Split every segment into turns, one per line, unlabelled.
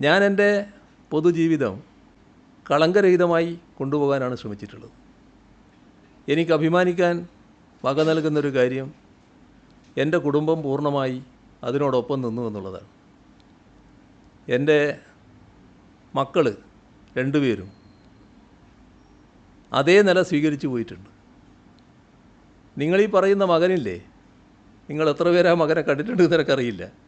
ഞാൻ എന്റെ പൊതുജീവിതം കളങ്കരഹിതമായി കൊണ്ടുപോകാനാണ് ശ്രമിച്ചിട്ടുള്ളത്. എനിക്ക് അഭിമാനിക്കാൻ വക നൽകുന്നൊരു കാര്യം എന്റെ കുടുംബം പൂർണമായി അതിനോടൊപ്പം നിന്നു എന്നുള്ളതാണ്. എന്റെ മക്കൾ രണ്ടുപേരും അതേ നില സ്വീകരിച്ചു പോയിട്ടുണ്ട്. നിങ്ങളീ പറയുന്ന മകനില്ലേ? നിങ്ങൾ എത്ര പേരാ മകനെ കണ്ടിട്ടുണ്ട് നിനക്കറിയില്ല?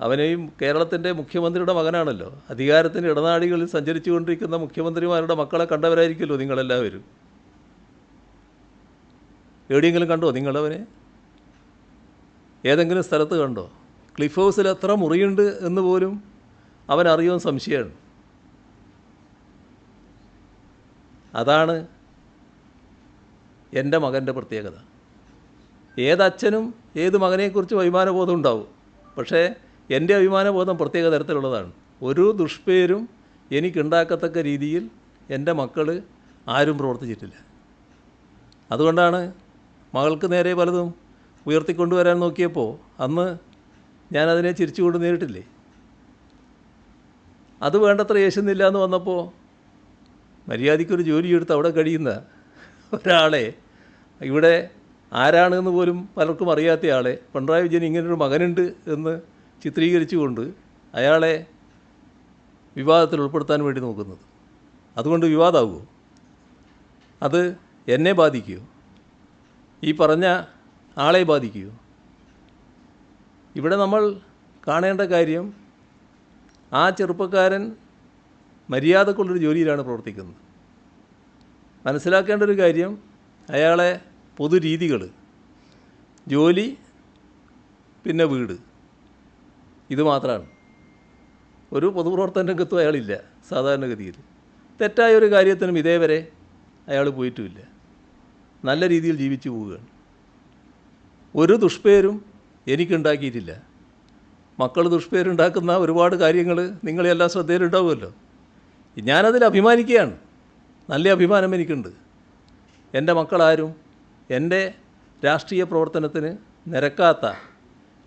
അവനെയും കേരളത്തിന്റെ മുഖ്യമന്ത്രിയുടെ മകനാണല്ലോ. അധികാരത്തിന്റെ ഇടനാടികളിൽ സഞ്ചരിച്ചു കൊണ്ടിരിക്കുന്ന മുഖ്യമന്ത്രിമാരുടെ മക്കളെ കണ്ടവരായിരിക്കുമല്ലോ നിങ്ങളെല്ലാവരും. എവിടെയെങ്കിലും കണ്ടോ നിങ്ങളവനെ? ഏതെങ്കിലും സ്ഥലത്ത് കണ്ടോ? ക്ലിഫ് ഹൗസിൽ എത്ര മുറിയുണ്ട് എന്ന് പോലും അവൻ അറിയുമെന്ന് സംശയമാണ്. അതാണ് എന്റെ മകന്റെ പ്രത്യേകത. ഏതച്ഛനും ഏത് മകനെക്കുറിച്ച് അഭിമാനബോധം ഉണ്ടാവും? പക്ഷേ എന്റെ അഭിമാനബോധം പ്രത്യേക തരത്തിലുള്ളതാണ്. ഒരു ദുഷ്പേരും എനിക്കുണ്ടാക്കത്തക്ക രീതിയിൽ എന്റെ മക്കൾ ആരും പ്രവർത്തിച്ചിട്ടില്ല. അതുകൊണ്ടാണ് മകൾക്ക് നേരെ പലതും ഉയർത്തിക്കൊണ്ടുവരാൻ നോക്കിയപ്പോൾ അന്ന് ഞാനതിനെ ചിരിച്ചുകൊണ്ട് നേരിട്ടില്ലേ? അത് വേണ്ടത്ര യേശുന്നില്ല എന്ന് വന്നപ്പോൾ മര്യാദയ്ക്കൊരു ജോലി എടുത്ത് അവിടെ കഴിയുന്ന ഒരാളെ ഇവിടെ ആരാണെന്ന് പോലും പലർക്കും അറിയാത്ത ആളെ പിണറായി വിജയൻ ഇങ്ങനൊരു മകനുണ്ട് എന്ന് ചിത്രീകരിച്ചുകൊണ്ട് അയാളെ വിവാദത്തിൽ ഉൾപ്പെടുത്താൻ വേണ്ടി നോക്കുന്നത്. അതുകൊണ്ട് വിവാദമാകുമോ അത് എന്നെ ബാധിക്കുമോ ഈ പറഞ്ഞ ആളെ ബാധിക്കുമോ ഇവിടെ നമ്മൾ കാണേണ്ട കാര്യം ആ ചെറുപ്പക്കാരൻ മര്യാദക്കുള്ളൊരു ജോലിയിലാണ് പ്രവർത്തിക്കുന്നത്. മനസ്സിലാക്കേണ്ട ഒരു കാര്യം അയാളെ പൊതുരീതികൾ ജോലി പിന്നെ വീട്. ഇത് മാത്രമാണ് ഒരു പൊതുപ്രവർത്തന രംഗത്തും അയാളില്ല സാധാരണഗതിയിൽ. തെറ്റായ ഒരു കാര്യത്തിനും ഇതേവരെ അയാൾ പോയിട്ടുമില്ല. നല്ല രീതിയിൽ ജീവിച്ചു പോവുകയാണ്. ഒരു ദുഷ്പേരും എനിക്കുണ്ടാക്കിയിട്ടില്ല. മക്കൾ ദുഷ്പേരുണ്ടാക്കുന്ന ഒരുപാട് കാര്യങ്ങൾ നിങ്ങളെല്ലാം ശ്രദ്ധയിലുണ്ടാവുമല്ലോ. ഞാനതിൽ അഭിമാനിക്കുകയാണ്. നല്ല അഭിമാനം എനിക്കുണ്ട്. എന്റെ മക്കളാരും എന്റെ രാഷ്ട്രീയ പ്രവർത്തനത്തിന് നിരക്കാത്ത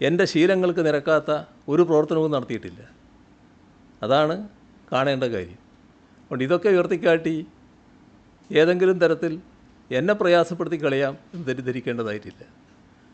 എന്റെ ശീലങ്ങൾക്ക് നിരക്കാത്ത ഒരു പ്രവർത്തനവും നടത്തിയിട്ടില്ല. അതാണ് കാണേണ്ട കാര്യം. അതുകൊണ്ട് ഇതൊക്കെ ഉയർത്തിക്കാട്ടി ഏതെങ്കിലും തരത്തിൽ എന്നെ പ്രയാസപ്പെടുത്തി കളയാം എന്ന് തെറ്റിദ്ധരിക്കേണ്ടതായിട്ടില്ല.